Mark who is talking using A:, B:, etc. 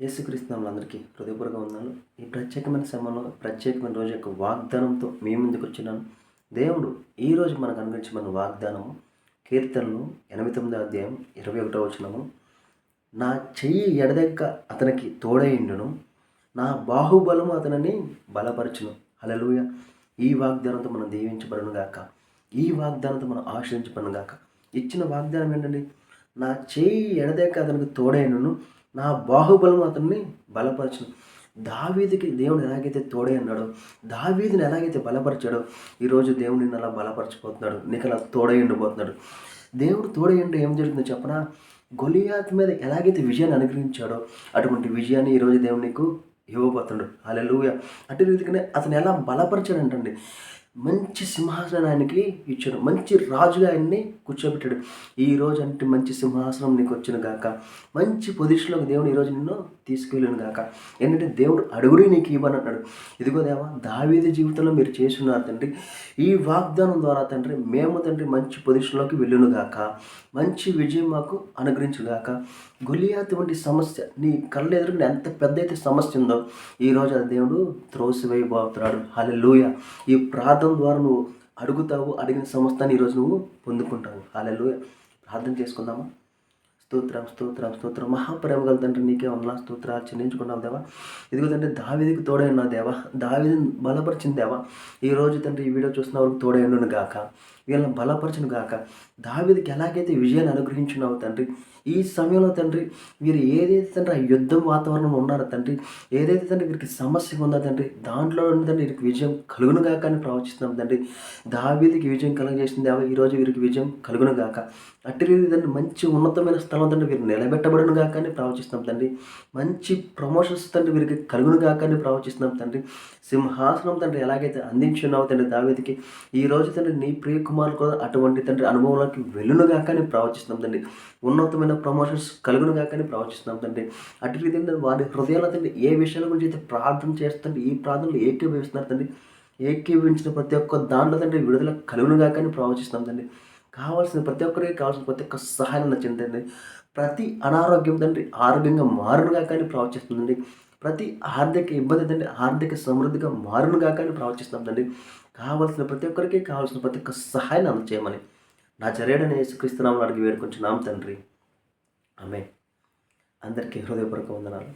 A: యేసుక్రీస్తు అందరికీ హృదయపూర్వక ఉన్నాను ఈ ప్రత్యేకమైన సమయంలో ప్రత్యేకమైన రోజు యొక్క వాగ్దానంతో మీ ముందుకు వచ్చినాను దేవుడు ఈరోజు మనకు అనుగ్రహించిన వాగ్దానము కీర్తనలు ఎనభై తొమ్మిదో అధ్యాయం ఇరవై ఒకటో వచనము. నా చెయ్యి ఎడదెక్క అతనికి తోడైండును నా బాహుబలము అతనిని బలపరచును. అలలుయ ఈ వాగ్దానంతో మనం దీవించబడను గాక. ఈ వాగ్దానంతో మనం ఆశ్రయించబడను గాక. ఇచ్చిన వాగ్దానం ఏంటండి? నా చేయి ఎడదెక్క అతనికి తోడైనను నా బాహుబలం అతన్ని బలపరచను. దావీదికి దేవుడు ఎలాగైతే తోడై అన్నాడో దావీదిని ఎలాగైతే బలపరిచాడో ఈరోజు దేవుడు నిన్ను అలా బలపరచిపోతున్నాడు నీకు అలా తోడై ఉండిపోతున్నాడు దేవుడు తోడై ఉండి ఏం జరుగుతుందో చెప్పనా? గొలియాత్ మీద ఎలాగైతే విజయాన్ని అనుగ్రహించాడో అటువంటి విజయాన్ని ఈరోజు దేవుడు నీకు ఇవ్వబోతున్నాడు. అలెలుయ అటు రీతిగానే అతను ఎలా బలపరిచాడంటండి. మంచి సింహాసనం ఆయనకి ఇచ్చాడు. మంచి రాజుగా ఆయన్ని కూర్చోబెట్టాడు. ఈ రోజు అంటే మంచి సింహాసనం నీకు వచ్చిన గాక. మంచి పొజిషన్లోకి దేవుడు ఈరోజు నిన్ను తీసుకెళ్ళాను గాక. ఏంటంటే దేవుడు అడుగుడి నీకు ఇవ్వని అన్నాడు. ఇదిగో దేవా దావీది జీవితంలో మీరు చేస్తున్నారు తండ్రి. ఈ వాగ్దానం ద్వారా తండ్రి మేము తండ్రి మంచి పొజిషన్లోకి వెళ్ళును గాక. మంచి విజయం మాకు అనుగ్రహించుగాక గొలియాత్ వంటి సమస్య నీ కళ్ళు ఎదురుగా ఎంత పెద్ద అయితే సమస్య ఉందో ఈరోజు అది దేవుడు త్రోసివేయబోతున్నాడు. లూయ ఈ ప్రార్థన ద్వారా నువ్వు అడుగుతావు అడిగిన సమస్తాన్ని ఈరోజు నువ్వు పొందుకుంటావు. హలెలుయ ప్రార్థన చేసుకుందామా? స్తోత్రం స్తోత్రం స్తోత్రం. మహాప్రేమ గల తండ్రి నీకే ఉన్నా స్తోత్రాలు చెల్లించుకున్నావు దేవా. ఇదిగో తండ్రి దావిదికి తోడైన దేవా. దావిదిని బలపరిచిన దేవా. ఈరోజు తండ్రి ఈ వీడియో చూస్తున్న వరకు తోడైనను గాక వీళ్ళని బలపరచును గాక. దావిదికి ఎలాగైతే విజయాన్ని అనుగ్రహించున్నావు తండ్రి? ఈ సమయంలో తండ్రి వీరు ఏదైతే తండ్రి ఆ యుద్ధం వాతావరణం ఉన్నారో తండ్రి ఏదైతే తండ్రి వీరికి సమస్య ఉందో తండ్రి దాంట్లో తండ్రి వీరికి విజయం కలుగును గాక అని ప్రవచిస్తున్నాం తండ్రి. దావీదికి విజయం కలుగజేసింది దేవా ఈరోజు వీరికి విజయం కలుగును గాక. అట్టి రీతి తండ్రి మంచి ఉన్నతమైన స్థలం తండ్రి వీరు నిలబెట్టబడును గాక అని ప్రవచిస్తున్నాం తండ్రి. మంచి ప్రమోషన్స్ తండ్రి వీరికి కలుగును గాక అని ప్రవచిస్తున్నాం తండ్రి. సింహాసనం తండ్రి ఎలాగైతే అందించున్నావు తండ్రి దావేదికి ఈ రోజు తండ్రి నీ ప్రియ కుమారులు కూడా అటువంటి తండ్రి అనుభవంలోకి వెళ్ళును గాక ప్రవచిస్తున్నాం తండ్రి. ఉన్నతమైన ప్రమోషన్స్ కలుగును గాక ప్రవచిస్తున్నాం తండ్రి. అటు రీతి వారి హృదయాల తండ్రి ఏ విషయాల గురించి అయితే ప్రార్థన చేస్తుంటే ఈ ప్రార్థనలు ఏకీభవిస్తున్నారు తండ్రి. ఏకీభవించిన ప్రతి ఒక్క దాంట్లో తండ్రి విడుదల కలుగును గాక ప్రవచిస్తున్నాం తండ్రి. కావాల్సిన ప్రతి ఒక్కరికి కావాల్సిన ప్రతి ఒక్క సహాయం నచ్చిందండి ప్రతి అనారోగ్యం తండ్రి ఆరోగ్యంగా మారునుగా కానీ ప్రవచిస్తుందండి ప్రతి ఆర్థిక ఇబ్బంది తండ్రి ఆర్థిక సమృద్ధిగా మారునుగా కానీ ప్రవచిస్తుందండి కావాల్సిన ప్రతి ఒక్కరికి కావాల్సిన ప్రతి ఒక్క సహాయాన్ని అందచేయమని నా చర్యడని యేసుక్రీస్తునామని అడిగి వేడుకొంచున్నాం తండ్రి. ఆమె అందరికీ హృదయపూర్వక వందనాలు.